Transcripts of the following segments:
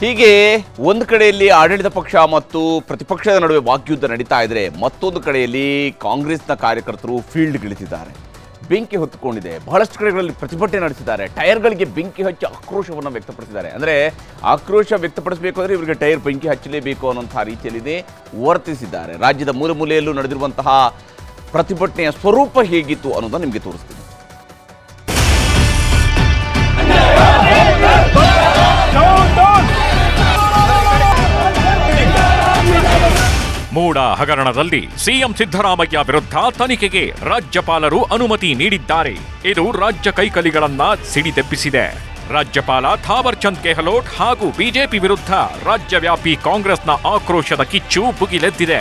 ಹೀಗೆ ಒಂದು ಕಡೆಯಲ್ಲಿ ಆಡಳಿತ ಪಕ್ಷ ಮತ್ತು ಪ್ರತಿಪಕ್ಷದ ನಡುವೆ ವಾಗ್ಯುದ್ಧ ನಡೀತಾ ಇದ್ರೆ ಮತ್ತೊಂದು ಕಡೆಯಲ್ಲಿ ಕಾಂಗ್ರೆಸ್ನ ಕಾರ್ಯಕರ್ತರು ಫೀಲ್ಡ್ಗಿಳಿತಿದ್ದಾರೆ ಬೆಂಕಿ ಹೊತ್ತುಕೊಂಡಿದೆ ಬಹಳಷ್ಟು ಕಡೆಗಳಲ್ಲಿ ಪ್ರತಿಭಟನೆ ನಡೆಸಿದ್ದಾರೆ. ಟೈರ್ಗಳಿಗೆ ಬೆಂಕಿ ಹಚ್ಚಿ ಆಕ್ರೋಶವನ್ನು ವ್ಯಕ್ತಪಡಿಸಿದ್ದಾರೆ. ಅಂದರೆ ಆಕ್ರೋಶ ವ್ಯಕ್ತಪಡಿಸಬೇಕು ಅಂದರೆ ಇವರಿಗೆ ಟೈರ್ ಬೆಂಕಿ ಹಚ್ಚಲೇಬೇಕು ಅನ್ನೋಂಥ ರೀತಿಯಲ್ಲಿದೆ ವರ್ತಿಸಿದ್ದಾರೆ. ರಾಜ್ಯದ ಮೂಲೆ ಮೂಲೆಯಲ್ಲೂ ನಡೆದಿರುವಂತಹ ಪ್ರತಿಭಟನೆಯ ಸ್ವರೂಪ ಹೇಗಿತ್ತು ಅನ್ನೋದನ್ನು ನಿಮಗೆ ತೋರಿಸ್ತೀನಿ. ಮೂಡ ಹಗರಣದಲ್ಲಿ ಸಿಎಂ ಸಿದ್ದರಾಮಯ್ಯ ವಿರುದ್ಧ ತನಿಖೆಗೆ ರಾಜ್ಯಪಾಲರು ಅನುಮತಿ ನೀಡಿದ್ದಾರೆ. ಇದು ರಾಜ್ಯ ಕೈಕಲಿಗಳನ್ನ ಸಿಡಿದೆಬ್ಬಿಸಿದೆ. ರಾಜ್ಯಪಾಲ ಥಾವರ್ ಚಂದ್ ಗೆಹ್ಲೋಟ್ ಹಾಗೂ ಬಿಜೆಪಿ ವಿರುದ್ಧ ರಾಜ್ಯವ್ಯಾಪಿ ಕಾಂಗ್ರೆಸ್ನ ಆಕ್ರೋಶದ ಕಿಚ್ಚು ಭುಗಿಲೆದ್ದಿದೆ.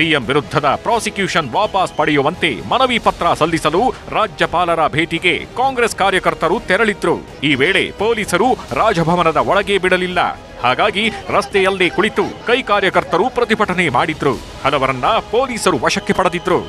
ಸಿಎಂ ವಿರುದ್ಧದ ಪ್ರಾಸಿಕ್ಯೂಷನ್ ವಾಪಸ್ ಪಡೆಯುವಂತೆ ಮನವಿ ಪತ್ರ ಸಲ್ಲಿಸಲು ರಾಜ್ಯಪಾಲರ ಭೇಟಿಗೆ ಕಾಂಗ್ರೆಸ್ ಕಾರ್ಯಕರ್ತರು ತೆರಳಿದ್ರು. ಈ ವೇಳೆ ಪೊಲೀಸರು ರಾಜಭವನದ ಒಳಗೆ ಬಿಡಲಿಲ್ಲ. ಹಾಗಾಗಿ ರಸ್ತೆಯಲ್ಲಿ ಕುಳಿತು ಕೈ ಕಾರ್ಯಕರ್ತರು ಪ್ರತಿಭಟನೆ ಮಾಡಿದ್ರು. ಹಲವರನ್ನ ಪೊಲೀಸರು ವಶಕ್ಕೆ ಪಡೆದಿದ್ರು.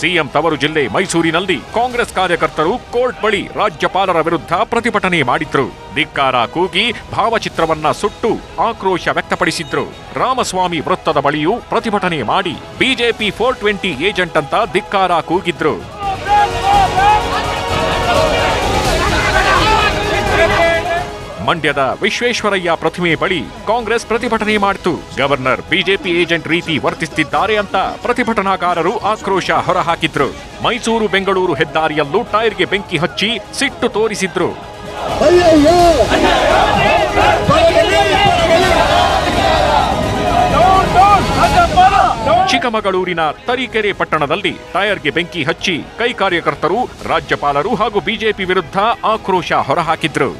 ಸಿಎಂ ತವರು ಜಿಲ್ಲೆ ಮೈಸೂರಿನಲ್ಲಿ ಕಾಂಗ್ರೆಸ್ ಕಾರ್ಯಕರ್ತರು ಕೋರ್ಟ್ ಬಳಿ ರಾಜ್ಯಪಾಲರ ವಿರುದ್ಧ ಪ್ರತಿಭಟನೆ ಮಾಡಿದ್ರು. ಧಿಕ್ಕಾರ ಕೂಗಿ ಭಾವಚಿತ್ರವನ್ನ ಸುಟ್ಟು ಆಕ್ರೋಶ ವ್ಯಕ್ತಪಡಿಸಿದ್ರು. ರಾಮಸ್ವಾಮಿ ವೃತ್ತದ ಬಳಿಯೂ ಪ್ರತಿಭಟನೆ ಮಾಡಿ ಬಿಜೆಪಿ ಫೋರ್ ಟ್ವೆಂಟಿ ಏಜೆಂಟ್ ಅಂತ ಧಿಕ್ಕಾರ ಕೂಗಿದ್ರು. ಮಂಡ್ಯದ ವಿಶ್ವೇಶ್ವರಯ್ಯ ಪ್ರತಿಮೆ ಬಳಿ ಕಾಂಗ್ರೆಸ್ ಪ್ರತಿಭಟನೆ ಮಾಡಿತು. ಗವರ್ನರ್ ಬಿಜೆಪಿ ಏಜೆಂಟ್ ರೀತಿ ವರ್ತಿಸುತ್ತಿದ್ದಾರೆ ಅಂತ ಪ್ರತಿಭಟನಾಕಾರರು ಆಕ್ರೋಶ ಹೊರಹಾಕಿದ್ರು. ಮೈಸೂರು ಬೆಂಗಳೂರು ಹೆದ್ದಾರಿಯಲ್ಲೂ ಟೈರ್ಗೆ ಬೆಂಕಿ ಹಚ್ಚಿ ಸಿಟ್ಟು ತೋರಿಸಿದ್ರು. ಚಿಕ್ಕಮಗಳೂರಿನ ತರೀಕೆರೆ ಪಟ್ಟಣದಲ್ಲಿ ಟೈರ್ಗೆ ಬೆಂಕಿ ಹಚ್ಚಿ ಕೈ ಕಾರ್ಯಕರ್ತರು ರಾಜ್ಯಪಾಲರು ಹಾಗೂ ಬಿಜೆಪಿ ವಿರುದ್ಧ ಆಕ್ರೋಶ ಹೊರಹಾಕಿದ್ರು.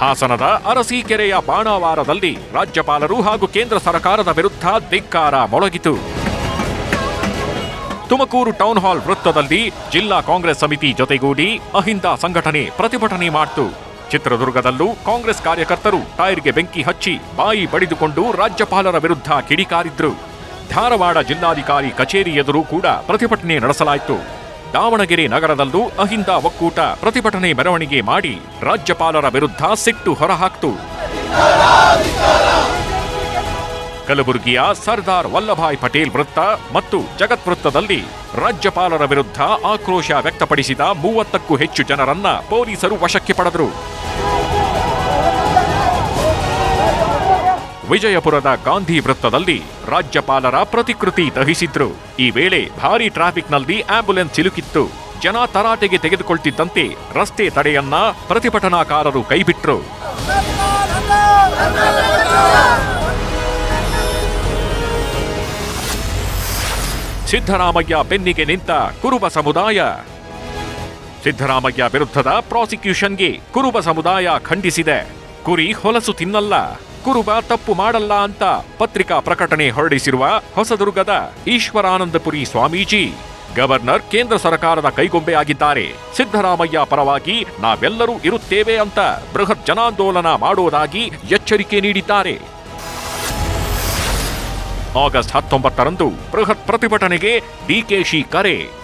ಹಾಸನದ ಅರಸೀಕೆರೆಯ ಬಾಣಾವಾರದಲ್ಲಿ ರಾಜ್ಯಪಾಲರು ಹಾಗೂ ಕೇಂದ್ರ ಸರ್ಕಾರದ ವಿರುದ್ಧ ಧಿಕ್ಕಾರ ಮೊಳಗಿತು. ತುಮಕೂರು ಟೌನ್ ಹಾಲ್ ವೃತ್ತದಲ್ಲಿ ಜಿಲ್ಲಾ ಕಾಂಗ್ರೆಸ್ ಸಮಿತಿ ಜೊತೆಗೂಡಿ ಅಹಿಂದ ಸಂಘಟನೆ ಪ್ರತಿಭಟನೆ ಮಾಡಿತು. ಚಿತ್ರದುರ್ಗದಲ್ಲೂ ಕಾಂಗ್ರೆಸ್ ಕಾರ್ಯಕರ್ತರು ಟೈರ್ಗೆ ಬೆಂಕಿ ಹಚ್ಚಿ ಬಾಯಿ ಬಡಿದುಕೊಂಡು ರಾಜ್ಯಪಾಲರ ವಿರುದ್ಧ ಕಿಡಿಕಾರಿದ್ರು. ಧಾರವಾಡ ಜಿಲ್ಲಾಧಿಕಾರಿ ಕಚೇರಿ ಎದುರು ಕೂಡ ಪ್ರತಿಭಟನೆ ನಡೆಸಲಾಯಿತು. ದಾವಣಗೆರೆ ನಗರದಲ್ಲೂ ಅಹಿಂದ ಒಕ್ಕೂಟ ಪ್ರತಿಭಟನೆ ಮೆರವಣಿಗೆ ಮಾಡಿ ರಾಜ್ಯಪಾಲರ ವಿರುದ್ಧ ಸಿಟ್ಟು ಹೊರಹಾಕ್ತು. ಕಲಬುರಗಿಯ ಸರ್ದಾರ್ ವಲ್ಲಭಾಯ್ ಪಟೇಲ್ ವೃತ್ತ ಮತ್ತು ಜಗತ್ ವೃತ್ತದಲ್ಲಿ ರಾಜ್ಯಪಾಲರ ವಿರುದ್ಧ ಆಕ್ರೋಶ ವ್ಯಕ್ತಪಡಿಸಿದ ಮೂವತ್ತಕ್ಕೂ ಹೆಚ್ಚು ಜನರನ್ನ ಪೊಲೀಸರು ವಶಕ್ಕೆ ಪಡೆದರು. ವಿಜಯಪುರದ ಗಾಂಧಿ ವೃತ್ತದಲ್ಲಿ ರಾಜ್ಯಪಾಲರ ಪ್ರತಿಕೃತಿ ದಹಿಸಿದ್ರು. ಈ ವೇಳೆ ಭಾರೀ ಟ್ರಾಫಿಕ್ನಲ್ಲಿ ಆಂಬ್ಯುಲೆನ್ಸ್ ಸಿಲುಕಿತ್ತು. ಜನ ತರಾಟೆಗೆ ತೆಗೆದುಕೊಳ್ತಿದ್ದಂತೆ ರಸ್ತೆ ತಡೆಯನ್ನ ಪ್ರತಿಭಟನಾಕಾರರು ಕೈಬಿಟ್ರು. ಸಿದ್ದರಾಮಯ್ಯ ಬೆನ್ನಿಗೆ ನಿಂತ ಕುರುಬ ಸಮುದಾಯ. ಸಿದ್ದರಾಮಯ್ಯ ವಿರುದ್ಧದ ಪ್ರಾಸಿಕ್ಯೂಷನ್ಗೆ ಕುರುಬ ಸಮುದಾಯ ಖಂಡಿಸಿದೆ. ಕುರಿ ಹೊಲಸು ತಿನ್ನಲ್ಲ. ಕುರುಬ ತಪ್ಪು ಮಾಡಲ್ಲ ಅಂತ ಪತ್ರಿಕಾ ಪ್ರಕಟಣೆ ಹೊರಡಿಸಿರುವ ಹೊಸದುರ್ಗದ ಈಶ್ವರಾನಂದಪುರಿ ಸ್ವಾಮೀಜಿ. ಗವರ್ನರ್ ಕೇಂದ್ರ ಸರ್ಕಾರದ ಕೈಗೊಂಬೆ ಆಗಿದ್ದಾರೆ. ಸಿದ್ದರಾಮಯ್ಯ ಪರವಾಗಿ ನಾವೆಲ್ಲರೂ ಇರುತ್ತೇವೆ ಅಂತ ಬೃಹತ್ ಜನಾಂದೋಲನ ಮಾಡುವುದಾಗಿ ಎಚ್ಚರಿಕೆ ನೀಡಿದ್ದಾರೆ. ಆಗಸ್ಟ್ ಹತ್ತೊಂಬತ್ತರಂದು ಬೃಹತ್ ಪ್ರತಿಭಟನೆಗೆ ಡಿಕೆಶಿ ಕರೆ.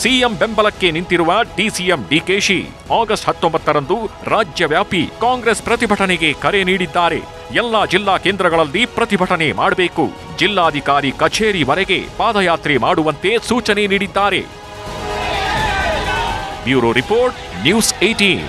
ಸಿಎಂ ಬೆಂಬಲಕ್ಕೆ ನಿಂತಿರುವ ಡಿಸಿಎಂ ಡಿಕೆಶಿ ಆಗಸ್ಟ್ ಹತ್ತೊಂಬತ್ತರಂದು ರಾಜ್ಯವ್ಯಾಪಿ ಕಾಂಗ್ರೆಸ್ ಪ್ರತಿಭಟನೆಗೆ ಕರೆ ನೀಡಿದ್ದಾರೆ. ಎಲ್ಲ ಜಿಲ್ಲಾ ಕೇಂದ್ರಗಳಲ್ಲಿ ಪ್ರತಿಭಟನೆ ಮಾಡಬೇಕು. ಜಿಲ್ಲಾಧಿಕಾರಿ ಕಚೇರಿವರೆಗೆ ಪಾದಯಾತ್ರೆ ಮಾಡುವಂತೆ ಸೂಚನೆ ನೀಡಿದ್ದಾರೆ. Bureau report, news eighteen